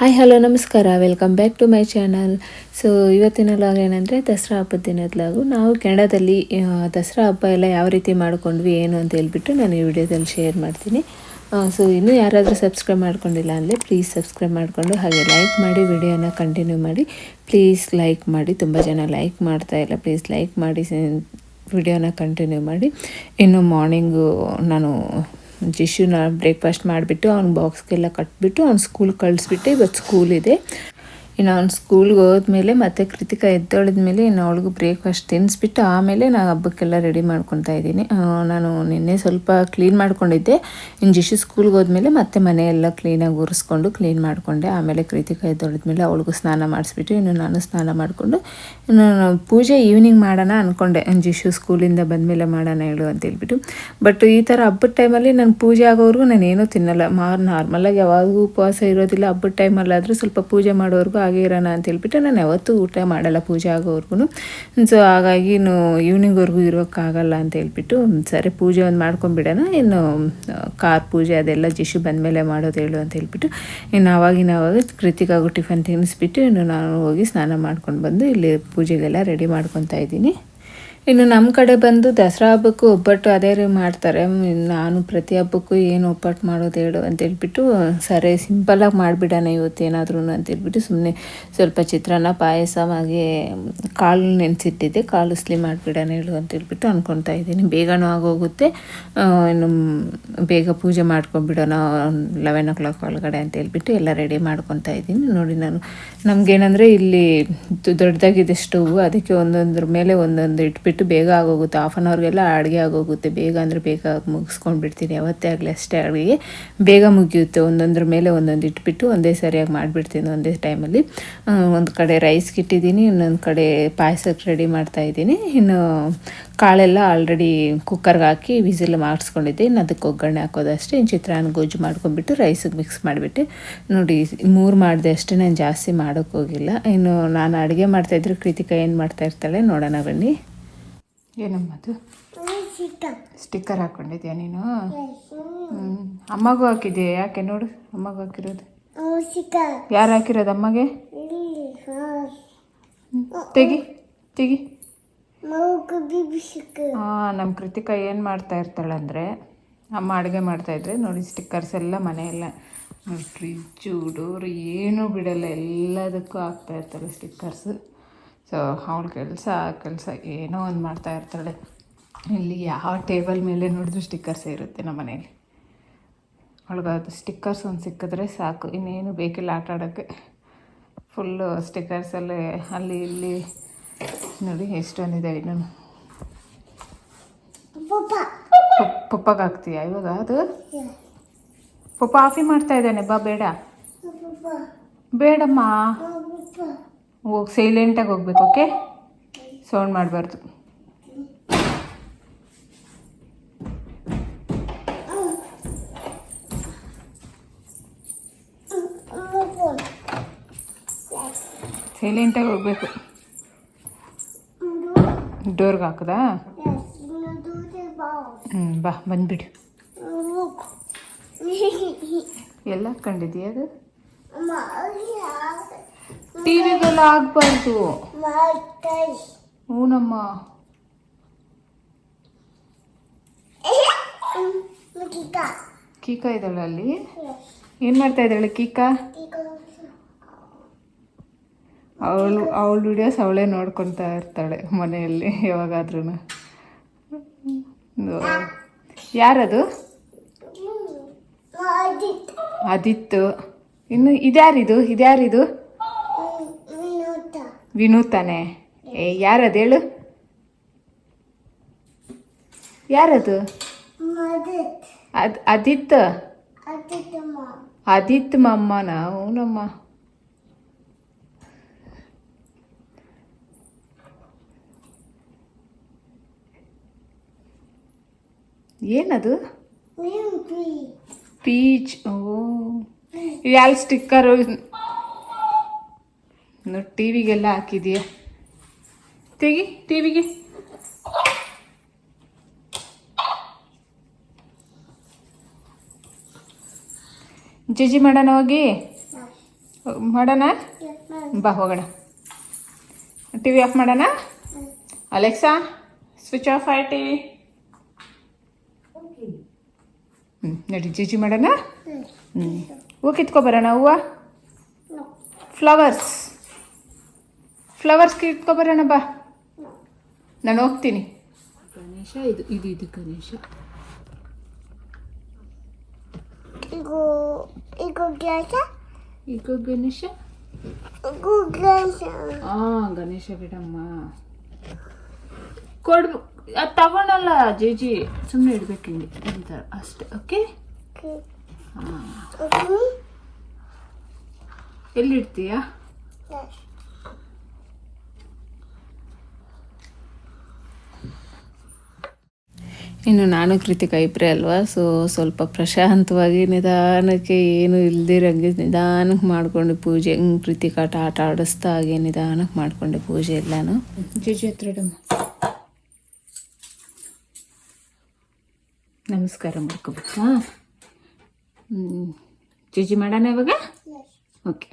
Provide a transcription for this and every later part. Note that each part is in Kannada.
ಹಾಯ್ ಹಲೋ ನಮಸ್ಕಾರ. Welcome back to my channel so ಇವತ್ತಿನ ಲಾಗ್ ಏನಂದರೆ ದಸರಾ ಹಬ್ಬದ ದಿನದ ಲಾಗು ನಾವು ಕೆನಡಾದಲ್ಲಿ ದಸರಾ ಹಬ್ಬ ಎಲ್ಲ ಯಾವ ರೀತಿ ಮಾಡ್ಕೊಂಡ್ವಿ, ಏನು ಅಂತ ಹೇಳ್ಬಿಟ್ಟು ನಾನು ಈ ವಿಡಿಯೋದಲ್ಲಿ ಶೇರ್ ಮಾಡ್ತೀನಿ. ಸೊ ಇನ್ನೂ ಯಾರಾದರೂ ಸಬ್ಸ್ಕ್ರೈಬ್ ಮಾಡ್ಕೊಂಡಿಲ್ಲ ಅಂದರೆ ಪ್ಲೀಸ್ ಸಬ್ಸ್ಕ್ರೈಬ್ ಮಾಡಿಕೊಂಡು ಹಾಗೆ ಲೈಕ್ ಮಾಡಿ ವಿಡಿಯೋನ ಕಂಟಿನ್ಯೂ ಮಾಡಿ. ಪ್ಲೀಸ್ ಲೈಕ್ ಮಾಡಿ. ತುಂಬ ಜನ ಲೈಕ್ ಮಾಡ್ತಾ ಇಲ್ಲ. ಪ್ಲೀಸ್ ಲೈಕ್ ಮಾಡಿ ವಿಡಿಯೋನ ಕಂಟಿನ್ಯೂ ಮಾಡಿ. ಇನ್ನು ಮಾರ್ನಿಂಗು ನಾನು ಜಿಶುನ ಬ್ರೇಕ್ಫಾಸ್ಟ್ ಮಾಡಿಬಿಟ್ಟು ಅವ್ನ ಬಾಕ್ಸ್ಗೆಲ್ಲ ಕಟ್ಬಿಟ್ಟು ಅವ್ನು ಸ್ಕೂಲ್ ಕಳಿಸ್ಬಿಟ್ಟು. ಇವತ್ತು ಸ್ಕೂಲ್ ಇದೆ. ಇನ್ನು ಅವ್ನು ಸ್ಕೂಲ್ಗೆ ಹೋದ್ಮೇಲೆ ಮತ್ತು ಕೃತಿಕಾ ಎದ್ದೊಳಿದ್ಮೇಲೆ ಇನ್ನು ಅವಳಿಗೂ ಬ್ರೇಕ್ಫಾಸ್ಟ್ ತಿನ್ನಿಸ್ಬಿಟ್ಟು ಆಮೇಲೆ ನಾನು ಹಬ್ಬಕ್ಕೆಲ್ಲ ರೆಡಿ ಮಾಡ್ಕೊತಾ ಇದ್ದೀನಿ. ನಾನು ನಿನ್ನೆ ಸ್ವಲ್ಪ ಕ್ಲೀನ್ ಮಾಡ್ಕೊಂಡಿದ್ದೆ. ಇನ್ನು ಜಿಶು ಸ್ಕೂಲ್ಗೆ ಹೋದ್ಮೇಲೆ ಮತ್ತೆ ಮನೆಯೆಲ್ಲ ಕ್ಲೀನಾಗಿ ಉರಿಸ್ಕೊಂಡು ಕ್ಲೀನ್ ಮಾಡಿಕೊಂಡೆ. ಆಮೇಲೆ ಕೃತಿಕಾ ಎದ್ದೊಳಿದ್ಮೇಲೆ ಅವಳಿಗೂ ಸ್ನಾನ ಮಾಡಿಸ್ಬಿಟ್ಟು ಇನ್ನು ನಾನು ಸ್ನಾನ ಮಾಡಿಕೊಂಡು ಇನ್ನು ನಾನು ಪೂಜೆ ಈವ್ನಿಂಗ್ ಮಾಡೋಣ ಅಂದ್ಕೊಂಡೆ ಜಿಶು ಸ್ಕೂಲಿಂದ ಬಂದಮೇಲೆ ಮಾಡೋಣ ಹೇಳು ಅಂತ ಹೇಳ್ಬಿಟ್ಟು. ಬಟ್ ಈ ಥರ ಹಬ್ಬದ ಟೈಮಲ್ಲಿ ನಾನು ಪೂಜೆ ಆಗೋವರೆಗೂ ನಾನು ಏನೂ ತಿನ್ನಲ್ಲ. ಮಾರ್ ನಾರ್ಮಲಾಗಿ ಯಾವಾಗೂ ಉಪವಾಸ ಇರೋದಿಲ್ಲ. ಹಬ್ಬದ ಟೈಮಲ್ಲಾದರೂ ಸ್ವಲ್ಪ ಪೂಜೆ ಮಾಡೋವರೆಗೂ ಹಾಗೆ ಇರೋಣ ಅಂತ ಹೇಳ್ಬಿಟ್ಟು ನಾನು ಯಾವತ್ತೂ ಊಟ ಮಾಡಲ್ಲ ಪೂಜೆ ಆಗೋವರೆಗೂ ಸೊ ಹಾಗಾಗಿ ಇನ್ನು ಈವ್ನಿಂಗ್ವರೆಗೂ ಇರೋಕ್ಕಾಗಲ್ಲ ಅಂತ ಹೇಳ್ಬಿಟ್ಟು ಸರಿ, ಪೂಜೆ ಒಂದು ಮಾಡ್ಕೊಂಡ್ಬಿಡೋಣ. ಇನ್ನು ಕಾರ್ ಪೂಜೆ ಅದೆಲ್ಲ ಜಿಶು ಬಂದಮೇಲೆ ಮಾಡೋದು ಹೇಳು ಅಂತ ಹೇಳ್ಬಿಟ್ಟು, ಇನ್ನು ಆವಾಗಿನ ಆವಾಗ ಕೃತಿಕಾಗೂ ಟಿಫನ್ ತಿನ್ನಿಸ್ಬಿಟ್ಟು ಇನ್ನು ನಾನು ಹೋಗಿ ಸ್ನಾನ ಮಾಡ್ಕೊಂಡು ಬಂದು ಇಲ್ಲಿ ಪೂಜೆಗೆಲ್ಲ ರೆಡಿ ಮಾಡ್ಕೊತಾ ಇದ್ದೀನಿ. ಇನ್ನು ನಮ್ಮ ಕಡೆ ಬಂದು ದಸರಾ ಹಬ್ಬಕ್ಕೂ ಒಬ್ಬಟ್ಟು ಅದೇ ರೀ ಮಾಡ್ತಾರೆ. ನಾನು ಪ್ರತಿ ಹಬ್ಬಕ್ಕೂ ಏನು ಒಬ್ಬಟ್ಟು ಮಾಡೋದು ಹೇಳು ಅಂತ ಹೇಳ್ಬಿಟ್ಟು, ಸರಿ ಸಿಂಪಲಾಗಿ ಮಾಡಿಬಿಡೋಣ ಇವತ್ತು ಏನಾದ್ರೂ ಅಂತ ಹೇಳ್ಬಿಟ್ಟು ಸುಮ್ಮನೆ ಸ್ವಲ್ಪ ಚಿತ್ರಾನ್ನ, ಪಾಯಸ ಹಾಗೆ ಕಾಳು ನೆನೆಸಿಟ್ಟಿದ್ದೆ. ಕಾಳು ಉಸ್ಲಿ ಮಾಡಿಬಿಡೋಣ ಹೇಳು ಅಂತ ಹೇಳ್ಬಿಟ್ಟು ಅಂದ್ಕೊತಾ ಇದ್ದೀನಿ. ಬೇಗನೂ ಆಗೋಗುತ್ತೆ. ಇನ್ನು ಬೇಗ ಪೂಜೆ ಮಾಡ್ಕೊಂಡ್ಬಿಡೋಣ ಲೆವೆನ್ ಓ ಕ್ಲಾಕ್ ಒಳಗಡೆ ಅಂತ ಹೇಳ್ಬಿಟ್ಟು ಎಲ್ಲ ರೆಡಿ ಮಾಡ್ಕೊತಾ ಇದ್ದೀನಿ. ನೋಡಿ ನಾನು, ನಮಗೇನಂದರೆ ಇಲ್ಲಿ ದೊಡ್ಡದಾಗಿದೆ ಸ್ಟೌವು ಅದಕ್ಕೆ ಒಂದೊಂದ್ರ ಮೇಲೆ ಒಂದೊಂದು ಇಟ್ಬಿಟ್ಟು ಬೇಗ ಆಗೋಗುತ್ತೆ. ಆಫ್ ಆನ್ ಅವರ್ಗೆಲ್ಲ ಅಡುಗೆ ಆಗೋಗುತ್ತೆ. ಬೇಗ ಅಂದರೆ ಬೇಗ ಮುಗಿಸ್ಕೊಂಡು ಬಿಡ್ತೀನಿ ಯಾವತ್ತೇ ಆಗಲಿ ಅಷ್ಟೇ ಅಡುಗೆ ಬೇಗ ಮುಗಿಯುತ್ತೆ. ಒಂದೊಂದ್ರ ಮೇಲೆ ಒಂದೊಂದು ಇಟ್ಬಿಟ್ಟು ಒಂದೇ ಸರಿಯಾಗಿ ಮಾಡಿಬಿಡ್ತೀನಿ ಒಂದೇ ಟೈಮಲ್ಲಿ ಒಂದು ಕಡೆ ರೈಸ್ಗೆ ಇಟ್ಟಿದ್ದೀನಿ ಇನ್ನೊಂದು ಕಡೆ ಪಾಯಸಕ್ಕೆ ರೆಡಿ ಮಾಡ್ತಾ ಇದ್ದೀನಿ. ಇನ್ನು ಕಾಳೆಲ್ಲ ಆಲ್ರೆಡಿ ಕುಕ್ಕರ್ಗೆ ಹಾಕಿ ವಿಸಿಲ್ ಮಾಡಿಸ್ಕೊಂಡಿದ್ದೆ. ಇನ್ನು ಅದಕ್ಕೆ ಒಗ್ಗರಣೆ ಹಾಕೋದಷ್ಟೇ ಇನ್ನು ಚಿತ್ರಾನ್ನ, ಗೊಜ್ಜು ಮಾಡ್ಕೊಂಡ್ಬಿಟ್ಟು ರೈಸಿಗೆ ಮಿಕ್ಸ್ ಮಾಡಿಬಿಟ್ಟು. ನೋಡಿ, ಮೂರು ಮಾಡಿದೆ ಅಷ್ಟೇ. ನಾನು ಜಾಸ್ತಿ ಮಾಡೋಕ್ಕೋಗಿಲ್ಲ ಇನ್ನು ನಾನು ಅಡುಗೆ ಮಾಡ್ತಾಯಿದ್ರೆ ಕೃತಿಕಾ ಏನು ಮಾಡ್ತಾಯಿರ್ತಾಳೆ ನೋಡೋಣ ಬನ್ನಿ. ಏನಮ್ಮದು? ಸ್ಟಿಕ್ಕರ್ ಹಾಕ್ಕೊಂಡಿದ್ಯಾ ನೀನು? ಅಮ್ಮಗೂ ಹಾಕಿದ್ಯಾ? ಯಾಕೆ ನೋಡು ಅಮ್ಮಗೂ ಹಾಕಿರೋದು. ಯಾರು ಹಾಕಿರೋದು ಅಮ್ಮಗೆ. ತೆಗಿ ತೆಗಿ. ಹಾಂ ನಮ್ಮ ಕೃತಿಕಾ ಏನು ಮಾಡ್ತಾ ಇರ್ತಾಳೆ ಅಂದರೆ ಅಮ್ಮ ಅಡುಗೆ ಮಾಡ್ತಾಯಿದ್ರೆ ನೋಡಿ ಸ್ಟಿಕ್ಕರ್ಸ್ ಎಲ್ಲ ಮನೆಯೆಲ್ಲ. ಫ್ರಿಜ್ಜು ಡೋರ್ ಏನೂ ಬಿಡಲ್ಲ ಎಲ್ಲದಕ್ಕೂ ಹಾಕ್ತಾ ಇರ್ತಾಳೆ ಸ್ಟಿಕ್ಕರ್ಸು ಸೊ ಅವಳು ಕೆಲಸ ಕೆಲಸ ಏನೋ ಒಂದು ಮಾಡ್ತಾ ಇರ್ತಾಳೆ. ಇಲ್ಲಿ ಯಾವ ಟೇಬಲ್ ಮೇಲೆ ನೋಡಿದ್ರು ಸ್ಟಿಕ್ಕರ್ಸೇ ಇರುತ್ತೆ ನಮ್ಮ ಮನೆಯಲ್ಲಿ ಅವಳಿಗೆ ಅದು ಸ್ಟಿಕ್ಕರ್ಸ್ ಒಂದು ಸಿಕ್ಕಿದ್ರೆ ಸಾಕು. ಇನ್ನೇನು ಬೇಕಿಲ್ಲ ಆಟ ಆಡೋಕ್ಕೆ ಫುಲ್ಲು ಸ್ಟಿಕ್ಕರ್ಸಲ್ಲೇ ಅಲ್ಲಿ ಇಲ್ಲಿ. ನೋಡಿ ಎಷ್ಟೊಂದಿದೆ ಇನ್ನೂ. ಪಪ್ಪಗೆ ಹಾಕ್ತೀಯ ಇವಾಗ ಅದು? ಪಪ್ಪ ಆಫಿ ಮಾಡ್ತಾ ಇದ್ದಾನೆ. ಬಾ ಬೇಡ. ಬೇಡಮ್ಮ. ಹೋಗಿ ಸೈಲೆಂಟಾಗಿ ಹೋಗ್ಬೇಕು ಓಕೆ ಸೌಂಡ್ ಮಾಡಬಾರ್ದು. ಸೈಲೆಂಟಾಗಿ ಹೋಗ್ಬೇಕು. ಡೋರ್ಗೆ ಹಾಕದಾ? ಹ್ಞೂ ಬಾ ಬಂದ್ಬಿಡು. ಎಲ್ಲ ಹಾಕ್ಕೊಂಡಿದ್ದೀಯ ಅದು? ಟಿ ಆಗ್ಬಾರ್ದು ಹೂನಮ್ಮ. ಕೀಕಾ ಇದ್ದಾಳೆ ಅಲ್ಲಿ? ಏನು ಮಾಡ್ತಾ ಇದ್ದಾಳೆ ಕೀಕಾ? ಅವಳು ಅವಳ ವಿಡಿಯೋಸ್ ಅವಳೇ ನೋಡ್ಕೊತಾ ಇರ್ತಾಳೆ ಮನೆಯಲ್ಲಿ ಯಾವಾಗಾದ್ರೂ ಯಾರದು? ಅದಿತ್ತು ಇನ್ನು ಇದ್ಯಾರಿದು? ಇದ್ಯಾರಿದು? ವಿನೂತಾನೆ. ಏ ಯಾರದು ಹೇಳು? ಯಾರದು? ಅದಿತ್ ಅದಿತ್ ಮಮ್ಮ ಮಮ್ಮನ ಹ್ಞೂನಮ್ಮ ಏನದು? ಪೀಚ್ ಓ. ಯಾವ ಸ್ಟಿಕ್ಕರು ಟಿ ವಿಗೆಲ್ಲ ಹಾಕಿದೀಯ? ತೆಗಿ ಟಿ ವಿಗೆ ಜಜ್ಜಿ ಮಾಡೋಣ ಹೋಗಿ? ಮಾಡೋಣ? ಬಾ ಹೋಗೋಣ. ಟಿ ವಿ ಆಫ್ ಮಾಡೋಣ? ಅಲೆಕ್ಸಾ ಸ್ವಿಚ್ ಆಫ್ ಆಯ್ ಟಿ ವಿ ಹ್ಞೂ ನಡಿ ಜಿಜಿ ಮಾಡೋಣ? ಹ್ಞೂ ಹೂ ಕಿತ್ಕೊಬರೋಣ ಹೂವು? ಫ್ಲವರ್ಸ್. ಫ್ಲವರ್ಸ್ ಇಟ್ಕೊಬರೋಣ ಬರೋಣ ಬಾ. ನಾನು ಹೋಗ್ತೀನಿ. ಗಣೇಶ ಇದು ಇದು ಇದು ಗಣೇಶ. ಈಗ ಗಣೇಶ. ಆ ಗಣೇಶ ಬಿಡಮ್ಮ. ಕೊಡ್ ಅದು ತಗೊಳಲ್ಲ ಜೇಜಿ. ಸುಮ್ಮನೆ ಇಡ್ಬೇಕು ಹಿಂಗೆ ಅಷ್ಟೇ ಓಕೆ? Okay. ಇನ್ನು ನಾನು ಕೃತಿಕ ಇಬ್ಬರೇ ಅಲ್ವಾ? ಸೊ ಸ್ವಲ್ಪ ಪ್ರಶಾಂತವಾಗಿ ನಿಧಾನಕ್ಕೆ ಏನು ಇಲ್ದಿರಂಗೆ ನಿಧಾನಕ್ಕೆ ಮಾಡ್ಕೊಂಡು ಪೂಜೆ ಕೃತಿಕ ಆಟ ಆಡಿಸ್ತಾ ಹಾಗೆ ನಿಧಾನಕ್ಕೆ ಮಾಡ್ಕೊಂಡೆ ಪೂಜೆ ಎಲ್ಲಾನು. ನಮಸ್ಕಾರ ಮಾಡ್ಕೋಬೇಕಾ ಹ್ಞೂ ಜೇಜಿ ಮಾಡೋಣ ಇವಾಗ? ಓಕೆ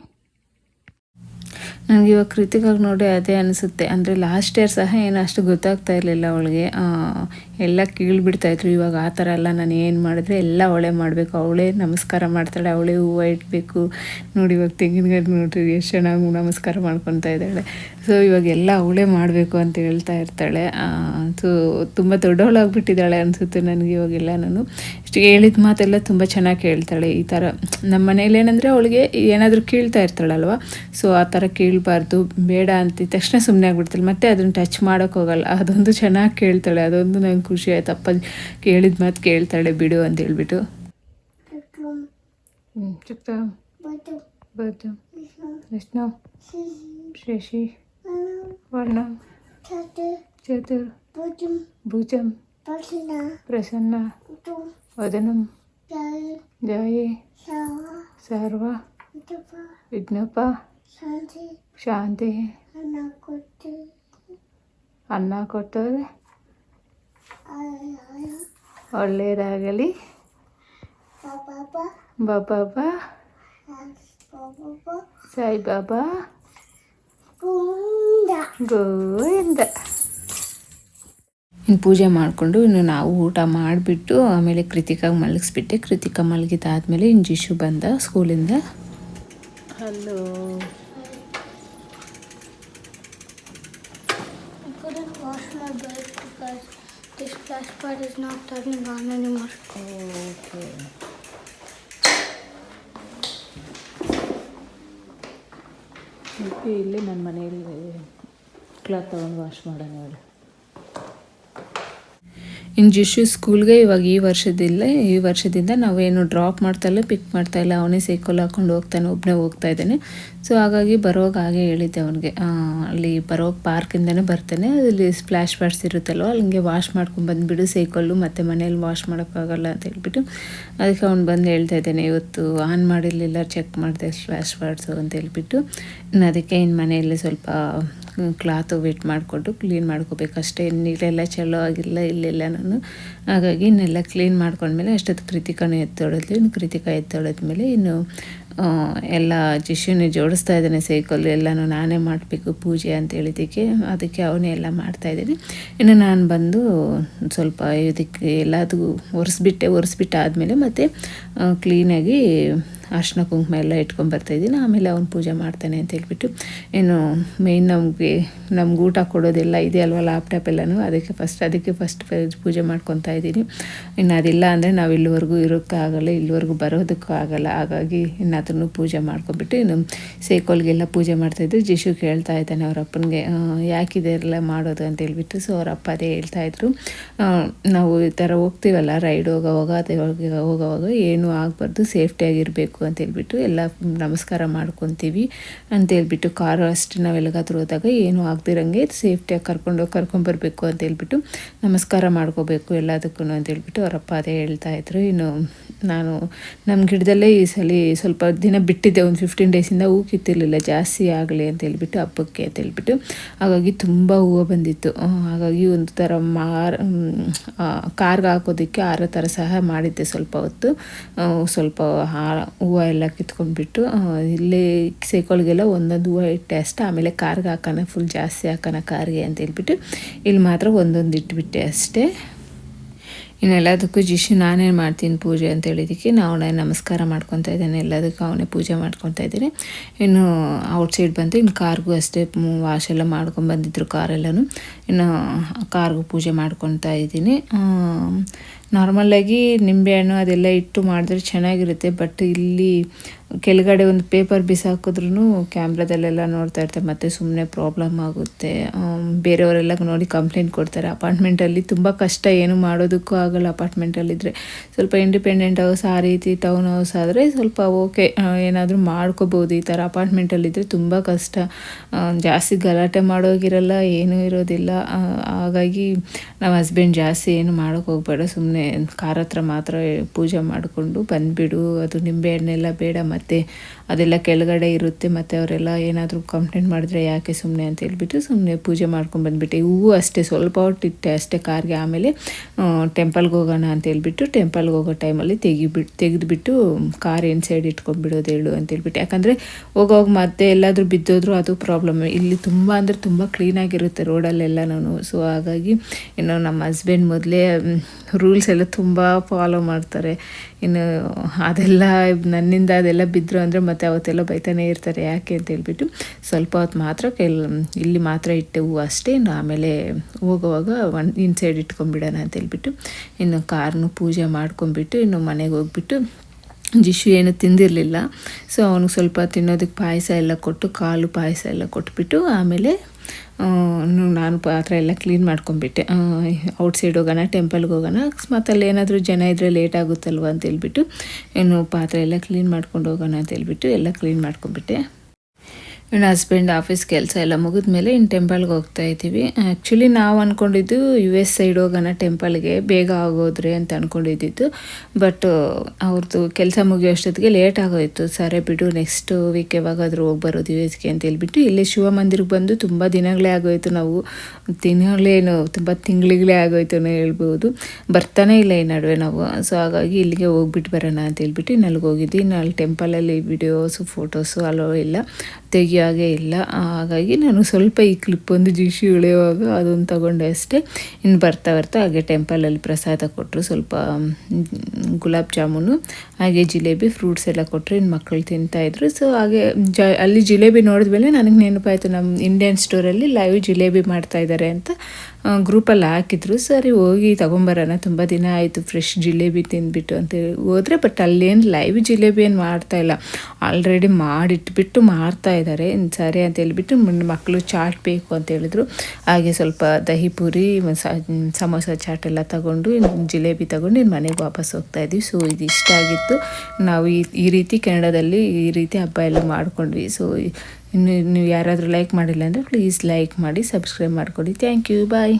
ನನಗೆ ಇವಾಗ ಕೃತಿಕಾಗಿ ನೋಡಿ ಅದೇ ಅನಿಸುತ್ತೆ. ಅಂದರೆ ಲಾಸ್ಟ್ ಇಯರ್ ಸಹ ಏನು ಅಷ್ಟು ಗೊತ್ತಾಗ್ತಾ ಇರಲಿಲ್ಲ ಅವಳಿಗೆ. ಎಲ್ಲ ಕೀಳ್ಬಿಡ್ತಾಯಿದ್ರು ಇವಾಗ ಆ ಥರ ಎಲ್ಲ ನಾನು ಏನು ಮಾಡಿದ್ರೆ ಎಲ್ಲ ಅವಳೇ ಮಾಡಬೇಕು. ಅವಳೇ ನಮಸ್ಕಾರ ಮಾಡ್ತಾಳೆ. ಅವಳೇ ಹೂವು ಇಡಬೇಕು. ನೋಡಿ ಇವಾಗ ತೆಂಗಿನಗಡೆ ನೋಡ್ರಿ, ಎಷ್ಟು ಚೆನ್ನಾಗಿ ನಮಸ್ಕಾರ ಮಾಡ್ಕೊತಾ ಇದ್ದಾಳೆ. ಸೊ ಇವಾಗ ಎಲ್ಲ ಅವಳೇ ಮಾಡಬೇಕು ಅಂತ ಹೇಳ್ತಾ ಇರ್ತಾಳೆ. ಸೊ ತುಂಬ ದೊಡ್ಡವಳಾಗ್ಬಿಟ್ಟಿದ್ದಾಳೆ ಅನಿಸುತ್ತೆ ನನಗೆ ಇವಾಗೆಲ್ಲ ನಾನು ಇಷ್ಟು ಹೇಳಿದ ಮಾತೆಲ್ಲ ತುಂಬ ಚೆನ್ನಾಗಿ ಕೇಳ್ತಾಳೆ. ಈ ಥರ ನಮ್ಮ ಮನೇಲಿ ಏನಂದರೆ ಅವಳಿಗೆ ಏನಾದರೂ ಕೇಳ್ತಾ ಇರ್ತಾಳಲ್ವ? ಸೊ ಆ ಥರ ಕೇಳಬಾರ್ದು ಬೇಡ ಅಂತ ತಕ್ಷಣ ಸುಮ್ಮನೆ ಆಗ್ಬಿಡ್ತಾಳೆ ಮತ್ತೆ ಅದನ್ನು ಟಚ್ ಮಾಡೋಕೆ ಹೋಗಲ್ಲ. ಅದೊಂದು ಚೆನ್ನಾಗಿ ಕೇಳ್ತಾಳೆ. ಅದೊಂದು ನಂಗೆ ಖುಷಿ ಆಯ್ತು. ಅಪ್ಪ ಕೇಳಿದ ಮಾತು ಕೇಳ್ತಾಳೆ ಬಿಡು ಅಂತ ಹೇಳ್ಬಿಟ್ಟು. ವಿಷ್ಣು ಶಶಿ. ವರ್ಣ. ಚತುರ್. ಭುಜಂ. ಪ್ರಸನ್ನ. ವದನಂ. ಜಾಯಿ. ಸರ್ವ. ವಿಘ್ನಪ್ಪ ವಿಘ್ನಪ Santi, ಶಾಂತಿ. ಅನ್ನ ಕೊಟ್ಟರೆ Ayaya, ಒಳ್ಳೆಯದಾಗಲಿ ಬಾಬಾ ಸಾಯಿಬಾಬಾ. ಗೋವಿಂದ. ಇನ್ನು ಪೂಜೆ ಮಾಡಿಕೊಂಡು ಇನ್ನು ನಾವು ಊಟ ಮಾಡಿಬಿಟ್ಟು ಆಮೇಲೆ ಕೃತಿಕಾಗಿ ಮಲಗಿಸ್ಬಿಟ್ಟೆ. ಕೃತಿಕಾ ಮಲಗಿದಾದ್ಮೇಲೆ ಇನ್ನು ಜಿಶು ಬಂದ ಸ್ಕೂಲಿಂದ. Hello splash is not turning on anymore. Okay. ಇಲ್ಲೇ ನನ್ನ ಮನೆಯಲ್ಲಿ ಕ್ಲಾತ್ ತೊಗೊಂಡು ವಾಶ್ ಮಾಡೋಣ ಹೇಳಿ ಇನ್ನು ಜಿಶು ಸ್ಕೂಲ್ಗೆ ಇವಾಗ ಈ ವರ್ಷದಿಲ್ಲ, ಈ ವರ್ಷದಿಂದ ನಾವೇನು ಡ್ರಾಪ್ ಮಾಡ್ತಾ ಇಲ್ಲ, ಪಿಕ್ ಮಾಡ್ತಾ ಇಲ್ಲ, ಅವನೇ ಸೈಕಲ್ ಹಾಕೊಂಡು ಹೋಗ್ತಾನೆ ಒಬ್ಬನೇ ಹೋಗ್ತಾ ಇದ್ದಾನೆ. ಸೊ ಹಾಗಾಗಿ ಬರೋವಾಗ ಹಾಗೆ ಹೇಳಿದ್ದೆ ಅವನಿಗೆ. ಅಲ್ಲಿ ಬರೋವಾಗ ಪಾರ್ಕಿಂದನೇ ಬರ್ತಾನೆ, ಅಲ್ಲಿ ಸ್ಪ್ಲಾಶ್ ಪ್ಯಾಡ್ಸ್ ಇರುತ್ತಲ್ವ, ಅಲ್ಲಿಗೆ ವಾಶ್ ಮಾಡ್ಕೊಂಡು ಬಂದುಬಿಡು, ಸೈಕಲ್ಲು, ಮತ್ತು ಮನೇಲಿ ವಾಶ್ ಮಾಡೋಕ್ಕಾಗಲ್ಲ ಅಂತ ಹೇಳ್ಬಿಟ್ಟು, ಅದಕ್ಕೆ ಅವ್ನು ಬಂದು ಹೇಳ್ತಾ ಇದ್ದಾನೆ, ಇವತ್ತು ಆನ್ ಮಾಡಿರಲಿಲ್ಲ ಚೆಕ್ ಮಾಡಿದೆ ಸ್ಪ್ಲಾಶ್ ಪ್ಯಾಡ್ಸು ಅಂತ ಹೇಳ್ಬಿಟ್ಟು. ಅದಕ್ಕೆ ಇನ್ನು ಮನೆಯಲ್ಲಿ ಸ್ವಲ್ಪ ಕ್ಲಾತು ವೆಟ್ ಮಾಡಿಕೊಂಡು ಕ್ಲೀನ್ ಮಾಡ್ಕೋಬೇಕು. ಅಷ್ಟೇ, ನೀರೆಲ್ಲ ಚಲೋ ಆಗಿಲ್ಲ, ಇಲ್ಲೆಲ್ಲ ನಾನು. ಹಾಗಾಗಿ ಇನ್ನೆಲ್ಲ ಕ್ಲೀನ್ ಮಾಡ್ಕೊಂಡ್ಮೇಲೆ ಅಷ್ಟೊತ್ತು ಕೃತಿಕಾನು ಎತ್ತೊಳಿದ್ಲು ಇನ್ನು ಕೃತಿಕಾ ಎತ್ತೊಳದ್ಮೇಲೆ ಇನ್ನು ಎಲ್ಲ ಜಿಶುನೇ ಜೋಡಿಸ್ತಾ ಇದ್ದಾನೆ ಸೈಕಲ್ ಎಲ್ಲನೂ ನಾನೇ ಮಾಡಬೇಕು ಪೂಜೆ ಅಂತ ಹೇಳಿದ್ದಕ್ಕೆ, ಅದಕ್ಕೆ ಅವನೇ ಎಲ್ಲ ಮಾಡ್ತಾಯಿದ್ದೀನಿ ಇನ್ನು ನಾನು ಬಂದು ಸ್ವಲ್ಪ ಇದಕ್ಕೆ ಎಲ್ಲದಕ್ಕೂ ಒರೆಸ್ಬಿಟ್ಟೆ ಒರೆಸ್ಬಿಟ್ಟು ಆದಮೇಲೆ ಮತ್ತು ಕ್ಲೀನಾಗಿ ಅರ್ಶಿನ ಕುಂಕುಮ ಎಲ್ಲ ಇಟ್ಕೊಂಡು ಬರ್ತಾಯಿದ್ದೀನಿ ಆಮೇಲೆ ಅವ್ನು ಪೂಜೆ ಮಾಡ್ತಾನೆ ಅಂತ ಹೇಳ್ಬಿಟ್ಟು ಏನು ಮೇಯ್ನ್ ನಮಗೆ, ನಮ್ಗೆ ಊಟ ಕೊಡೋದೆಲ್ಲ ಇದೆ ಅಲ್ವ ಲ್ಯಾಪ್ಟಾಪ್ ಎಲ್ಲನೂ. ಅದಕ್ಕೆ ಫಸ್ಟ್ ಅದಕ್ಕೆ ಫಸ್ಟ್ ಪೂಜೆ ಮಾಡ್ಕೊತಾ ಇದ್ದೀನಿ. ಇನ್ನು ಅದಿಲ್ಲ ಅಂದರೆ ನಾವು ಇಲ್ಲಿವರೆಗೂ ಇರೋಕ್ಕಾಗಲ್ಲ, ಇಲ್ಲಿವರೆಗೂ ಬರೋದಕ್ಕೂ ಆಗಲ್ಲ. ಹಾಗಾಗಿ ಇನ್ನಾದ್ರೂ ಪೂಜೆ ಮಾಡ್ಕೊಂಬಿಟ್ಟು ಇನ್ನು ಸೇಕೋಲ್ಗೆಲ್ಲ ಪೂಜೆ ಮಾಡ್ತಾಯಿದ್ರು ಜಿಶು ಕೇಳ್ತಾ ಇದ್ದಾನೆ ಅವ್ರ ಅಪ್ಪನಿಗೆ ಯಾಕಿದೆ ಎಲ್ಲ ಮಾಡೋದು? ಅಂತ ಹೇಳ್ಬಿಟ್ಟು. ಸೊ ಅವ್ರ ಅಪ್ಪ ಅದೇ ಹೇಳ್ತಾಯಿದ್ರು ನಾವು ಈ ಥರ ಹೋಗ್ತೀವಲ್ಲ ರೈಡ್ ಹೋಗೋವಾಗ, ಅದೇ ಹೋಗೋವಾಗ ಏನೂ ಆಗಬಾರ್ದು. ಸೇಫ್ಟಿಯಾಗಿರಬೇಕು ಅಂತ ಹೇಳ್ಬಿಟ್ಟು ಎಲ್ಲ ನಮಸ್ಕಾರ ಮಾಡ್ಕೊತೀವಿ ಅಂತ ಹೇಳ್ಬಿಟ್ಟು ಕಾರು ಅಷ್ಟು ನಾವು ಎಲ್ಲಿಗಾದ್ರೂ ಹೋದಾಗ ಏನೂ ಆಗದಿರಂಗೆ ಸೇಫ್ಟಿಯಾಗಿ ಕರ್ಕೊಂಡೋಗಿ ಕರ್ಕೊಂಬರ್ಬೇಕು ಅಂತ ಹೇಳ್ಬಿಟ್ಟು ನಮಸ್ಕಾರ ಮಾಡ್ಕೋಬೇಕು ಎಲ್ಲದಕ್ಕೂ ಅಂತ ಹೇಳ್ಬಿಟ್ಟು ಅವರಪ್ಪ ಅದೇ ಹೇಳ್ತಾ ಇದ್ರು. ಇನ್ನು ನಾನು ನಮ್ಮ ಗಿಡದಲ್ಲೇ ಈ ಸಲ ಸ್ವಲ್ಪ ದಿನ ಬಿಟ್ಟಿದ್ದೆ, ಒಂದು ಫಿಫ್ಟೀನ್ ಡೇಸಿಂದ ಹೂ ಕಿತ್ತಿರಲಿಲ್ಲ, ಜಾಸ್ತಿ ಆಗಲಿ ಅಂತ ಹೇಳ್ಬಿಟ್ಟು ಹಬ್ಬಕ್ಕೆ ಅಂತ ಹೇಳ್ಬಿಟ್ಟು ಹಾಗಾಗಿ ತುಂಬ ಹೂವು ಬಂದಿತ್ತು. ಹಾಗಾಗಿ ಒಂದು ಥರ ಮಾರ್ ಕಾರ್ಗೆ ಹಾಕೋದಕ್ಕೆ ಆರೋ ಥರ ಸಹ ಮಾಡಿದ್ದೆ ಸ್ವಲ್ಪ ಹೊತ್ತು. ಸ್ವಲ್ಪ ಹೂವು ಎಲ್ಲ ಕಿತ್ಕೊಂಡ್ಬಿಟ್ಟು ಇಲ್ಲಿ ಸೈಕಲ್ಗೆಲ್ಲ ಒಂದೊಂದು ಹೂವು ಇಟ್ಟೆ ಅಷ್ಟೇ, ಆಮೇಲೆ ಕಾರ್ಗೆ ಹಾಕೋಣ ಫುಲ್ ಜಾಸ್ತಿ ಹಾಕೋಣ ಕಾರ್ಗೆ ಅಂತ ಹೇಳ್ಬಿಟ್ಟು ಇಲ್ಲಿ ಮಾತ್ರ ಒಂದೊಂದು ಇಟ್ಬಿಟ್ಟೆ ಅಷ್ಟೇ. ಇನ್ನೆಲ್ಲದಕ್ಕೂ ಜಿಶು ನಾನೇನು ಮಾಡ್ತೀನಿ ಪೂಜೆ ಅಂತ ಹೇಳಿದ್ದಕ್ಕೆ ನಾವು ನಮಸ್ಕಾರ ಮಾಡ್ಕೊತಾ ಇದ್ದೇನೆ, ಎಲ್ಲದಕ್ಕೂ ಅವನೇ ಪೂಜೆ ಮಾಡ್ಕೊತಾ ಇದ್ದೀನಿ. ಇನ್ನು ಔಟ್ಸೈಡ್ ಬಂತು ಇನ್ನು ಕಾರ್ಗೂ ಅಷ್ಟೇ, ವಾಶ್ ಎಲ್ಲ ಕಾರೆಲ್ಲನೂ. ಇನ್ನು ಕಾರ್ಗೂ ಪೂಜೆ ಮಾಡ್ಕೊತಾ ಇದ್ದೀನಿ. ನಾರ್ಮಲಾಗಿ ನಿಂಬೆಹಣ್ಣು ಅದೆಲ್ಲ ಇಟ್ಟು ಮಾಡಿದ್ರೆ ಚೆನ್ನಾಗಿರುತ್ತೆ ಬಟ್ ಇಲ್ಲಿ ಕೆಳಗಡೆ ಒಂದು ಪೇಪರ್ ಬಿಸಾಕಿದ್ರೂ ಕ್ಯಾಮ್ರಾದಲ್ಲೆಲ್ಲ ನೋಡ್ತಾ ಇರ್ತಾರೆ, ಮತ್ತು ಸುಮ್ಮನೆ ಪ್ರಾಬ್ಲಮ್ ಆಗುತ್ತೆ. ಬೇರೆಯವರೆಲ್ಲ ನೋಡಿ ಕಂಪ್ಲೇಂಟ್ ಕೊಡ್ತಾರೆ ಅಪಾರ್ಟ್ಮೆಂಟಲ್ಲಿ ತುಂಬ ಕಷ್ಟ, ಏನು ಮಾಡೋದಕ್ಕೂ ಆಗಲ್ಲ ಅಪಾರ್ಟ್ಮೆಂಟಲ್ಲಿದ್ದರೆ ಸ್ವಲ್ಪ ಇಂಡಿಪೆಂಡೆಂಟ್ ಹೌಸ್ ಆ ರೀತಿ ಟೌನ್ ಹೌಸ್ ಆದರೆ ಸ್ವಲ್ಪ ಓಕೆ ಏನಾದರೂ ಮಾಡ್ಕೋಬೋದು. ಈ ಥರ ಅಪಾರ್ಟ್ಮೆಂಟಲ್ಲಿದ್ದರೆ ತುಂಬ ಕಷ್ಟ. ಜಾಸ್ತಿ ಗಲಾಟೆ ಮಾಡೋಗಿರಲ್ಲ, ಏನೂ ಇರೋದಿಲ್ಲ. ಹಾಗಾಗಿ ನಮ್ಮ ಹಸ್ಬೆಂಡ್ ಜಾಸ್ತಿ ಏನು ಮಾಡೋಕೆ ಹೋಗಬೇಡ. ಸುಮ್ಮನೆ ಕಾರ ಹತ್ರ ಮಾತ್ರ ಪೂಜೆ ಮಾಡಿಕೊಂಡು ಬಂದುಬಿಡು. ಅದು ನಿಂಬೆಹಣ್ಣೆಲ್ಲ ಬೇಡ ಮತ್ತು ಅದೆಲ್ಲ ಕೆಳಗಡೆ ಇರುತ್ತೆ. ಮತ್ತು ಅವರೆಲ್ಲ ಏನಾದರೂ ಕಂಪ್ಲೇಂಟ್ ಮಾಡಿದ್ರೆ ಯಾಕೆ ಸುಮ್ಮನೆ ಅಂತ ಹೇಳ್ಬಿಟ್ಟು ಸುಮ್ಮನೆ ಪೂಜೆ ಮಾಡ್ಕೊಂಡು ಬಂದುಬಿಟ್ಟೆ. ಹೂವು ಅಷ್ಟೇ, ಸ್ವಲ್ಪ ಹೊಟ್ಟಿಟ್ಟೆ ಅಷ್ಟೇ ಕಾರ್ಗೆ ಆಮೇಲೆ ಟೆಂಪಲ್ಗೆ ಹೋಗೋಣ ಅಂತ ಹೇಳ್ಬಿಟ್ಟು ಟೆಂಪಲ್ಗೆ ಹೋಗೋ ಟೈಮಲ್ಲಿ ತೆಗಿಬಿಟ್ಟು ತೆಗೆದುಬಿಟ್ಟು ಕಾರ್ ಏನು ಸೈಡ್ ಇಟ್ಕೊಂಡ್ಬಿಡೋದು ಹೇಳು ಅಂತ ಹೇಳ್ಬಿಟ್ಟು. ಯಾಕಂದರೆ ಹೋಗೋವಾಗ ಮತ್ತೆ ಎಲ್ಲಾದರೂ ಬಿದ್ದೋದ್ರು ಅದು ಪ್ರಾಬ್ಲಮ್ ಇಲ್ಲಿ ತುಂಬ ಅಂದರೆ ತುಂಬ ಕ್ಲೀನಾಗಿರುತ್ತೆ ರೋಡಲ್ಲೆಲ್ಲನೂ ಸೊ ಹಾಗಾಗಿ ಇನ್ನು ನಮ್ಮ ಹಸ್ಬೆಂಡ್ ಮೊದಲೇ ರೂಲ್ಸ್ ಎಲ್ಲ ತುಂಬ ಫಾಲೋ ಮಾಡ್ತಾರೆ. ಇನ್ನು ಅದೆಲ್ಲ, ನನ್ನಿಂದ ಅದೆಲ್ಲ ಬಿದ್ದರು ಅಂದರೆ ಮತ್ತೆ ಅವತ್ತೆಲ್ಲ ಬೈತಾನೆ ಇರ್ತಾರೆ. ಯಾಕೆ ಅಂತ ಹೇಳ್ಬಿಟ್ಟು ಸ್ವಲ್ಪ ಹೊತ್ತು ಮಾತ್ರ ಕೆಲ್, ಇಲ್ಲಿ ಮಾತ್ರ ಇಟ್ಟೆವು ಅಷ್ಟೇ. ಇನ್ನು ಆಮೇಲೆ ಹೋಗುವಾಗ ಒನ್ ಇನ್ ಸೈಡ್ ಇಟ್ಕೊಂಡ್ಬಿಡೋಣ ಅಂತ ಹೇಳ್ಬಿಟ್ಟು ಇನ್ನು ಕಾರ್ನು ಪೂಜೆ ಮಾಡ್ಕೊಂಡ್ಬಿಟ್ಟು ಇನ್ನು ಮನೆಗೆ ಹೋಗ್ಬಿಟ್ಟು ಜಿಶು ಏನು ತಿಂದಿರಲಿಲ್ಲ. ಸೊ ಅವನಿಗೆ ಸ್ವಲ್ಪ ತಿನ್ನೋದಕ್ಕೆ ಪಾಯಸ ಎಲ್ಲ ಕೊಟ್ಟು, ಕಾಲು ಪಾಯಸ ಎಲ್ಲ ಕೊಟ್ಬಿಟ್ಟು ಆಮೇಲೆ ನಾನು ಪಾತ್ರೆ ಎಲ್ಲ ಕ್ಲೀನ್ ಮಾಡ್ಕೊಂಬಿಟ್ಟೆ ಔಟ್ಸೈಡ್ ಹೋಗೋಣ ಟೆಂಪಲ್ಗೆ ಹೋಗೋಣ. ಅಕಸ್ಮಾತ್ ಅಲ್ಲಿ ಏನಾದರೂ ಜನ ಇದ್ದರೆ ಲೇಟ್ ಆಗುತ್ತಲ್ವ ಅಂತ ಹೇಳ್ಬಿಟ್ಟು ಏನು ಪಾತ್ರೆ ಎಲ್ಲ ಕ್ಲೀನ್ ಮಾಡ್ಕೊಂಡು ಹೋಗೋಣ ಅಂತ ಹೇಳ್ಬಿಟ್ಟು ಎಲ್ಲ ಕ್ಲೀನ್ ಮಾಡ್ಕೊಂಬಿಟ್ಟೆ ಇನ್ನು ಹಸ್ಬೆಂಡ್ ಆಫೀಸ್ ಕೆಲಸ ಎಲ್ಲ ಮುಗಿದ್ಮೇಲೆ ಇನ್ನು ಟೆಂಪಲ್ಗೆ ಹೋಗ್ತಾ ಇದ್ದೀವಿ. ಆ್ಯಕ್ಚುಲಿ ನಾವು ಅಂದ್ಕೊಂಡಿದ್ದು ಯು ಎಸ್ ಸೈಡ್ ಹೋಗೋಣ ಟೆಂಪಲ್ಗೆ ಬೇಗ ಆಗೋದ್ರೆ ಅಂತ ಅಂದ್ಕೊಂಡಿದ್ದಿದ್ದು ಬಟ್ ಅವ್ರದ್ದು ಕೆಲಸ ಮುಗಿಯೋಷ್ಟೊತ್ತಿಗೆ ಲೇಟ್ ಆಗೋಯ್ತು. ಸರಿ ಬಿಡು ನೆಕ್ಸ್ಟ್ ವೀಕ್ ಯಾವಾಗಾದರೂ ಹೋಗಿ ಬರೋದು ಯು ಎಸ್ಗೆ ಅಂತ ಹೇಳ್ಬಿಟ್ಟು ಇಲ್ಲಿ ಶಿವಮಂದಿರಕ್ಕೆ ಬಂದು ತುಂಬ ದಿನಗಳೇ ಆಗೋಯ್ತು ನಾವು. ದಿನಗಳೇನು ತುಂಬ ತಿಂಗಳಿಗಳೇ ಆಗೋಯ್ತು ಹೇಳ್ಬೋದು. ಬರ್ತಾನೆ ಇಲ್ಲ ಈ ನಡುವೆ ನಾವು. ಸೊ ಹಾಗಾಗಿ ಇಲ್ಲಿಗೆ ಹೋಗ್ಬಿಟ್ಟು ಬರೋಣ ಅಂತ ಹೇಳ್ಬಿಟ್ಟು ಇನ್ನು ಅಲ್ಲಿಗೆ ಹೋಗಿದ್ವಿ. ಅಲ್ಲಿ ಟೆಂಪಲಲ್ಲಿ ವಿಡಿಯೋಸು ಫೋಟೋಸು ಅಲ್ಲೋ ಇಲ್ಲ. ತೆಗಿಯೋ ಹಾಗೆ ಇಲ್ಲ. ಹಾಗಾಗಿ ನಾನು ಸ್ವಲ್ಪ ಈ ಕ್ಲಿಪ್ ಒಂದು ಜಿಶಿ ಉಳಿಯುವಾಗ ಅದೊಂದು ತಗೊಂಡೆ ಅಷ್ಟೇ. ಇನ್ನು ಬರ್ತಾ ಬರ್ತಾ ಹಾಗೆ ಟೆಂಪಲಲ್ಲಿ ಪ್ರಸಾದ ಕೊಟ್ಟರು ಸ್ವಲ್ಪ ಗುಲಾಬ್ ಜಾಮೂನು, ಹಾಗೆ ಜಿಲೇಬಿ ಫ್ರೂಟ್ಸ್ ಎಲ್ಲ ಕೊಟ್ಟರು ಇನ್ನು ಮಕ್ಕಳು ತಿಂತಾಯಿದ್ರು ಸೊ ಹಾಗೆ ಜ, ಅಲ್ಲಿ ಜಿಲೇಬಿ ನೋಡಿದ್ಮೇಲೆ ನನಗೆ ನೆನಪಾಯಿತು. ನಮ್ಮ ಇಂಡಿಯನ್ ಸ್ಟೋರಲ್ಲಿ ಲೈವ್ ಜಿಲೇಬಿ ಮಾಡ್ತಾ ಇದ್ದಾರೆ ಅಂತ. ಗ್ರೂಪಲ್ಲಿ ಹಾಕಿದ್ರು. ಸರಿ, ಹೋಗಿ ತೊಗೊಂಬರೋಣ. ತುಂಬ ದಿನ ಆಯಿತು. ಫ್ರೆಶ್ ಜಿಲೇಬಿ ತಿಂದ್ಬಿಟ್ಟು ಅಂತ ಹೋದರೆ ಬಟ್ ಅಲ್ಲೇನು ಲೈವ್ ಜಿಲೇಬಿ ಏನು ಮಾಡ್ತಾ ಇಲ್ಲ. ಆಲ್ರೆಡಿ ಮಾಡಿಟ್ಬಿಟ್ಟು ಮಾರ್ತಾ ಇದ್ದಾರೆ ಸರಿ ಅಂತ ಹೇಳಿಬಿಟ್ಟು ಮಕ್ಕಳು ಚಾಟ್ ಬೇಕು ಅಂತ ಹೇಳಿದ್ರು. ಹಾಗೆ ಸ್ವಲ್ಪ ದಹಿ ಪುರಿ, ಮಸಾ, ಸಮೋಸ ಚಾಟ್ ಎಲ್ಲ ತಗೊಂಡು ಜಿಲೇಬಿ ತಗೊಂಡು ಇನ್ನು ಮನೆಗೆ ವಾಪಸ್ ಹೋಗ್ತಾ ಇದ್ವಿ. ಸೊ ಇದು ಇಷ್ಟ ಆಗಿತ್ತು. ನಾವು ಈ ಈ ರೀತಿ ಕೆನಡಾದಲ್ಲಿ ಈ ರೀತಿ ಹಬ್ಬ ಎಲ್ಲ ಮಾಡ್ಕೊಂಡ್ವಿ. ಸೊ ಇನ್ನು ನೀವು ಯಾರಾದರೂ ಲೈಕ್ ಮಾಡಿಲ್ಲ ಅಂದರೆ ಪ್ಲೀಸ್ ಲೈಕ್ ಮಾಡಿ ಸಬ್ಸ್ಕ್ರೈಬ್ ಮಾಡ್ಕೊಡಿ. Thank you bye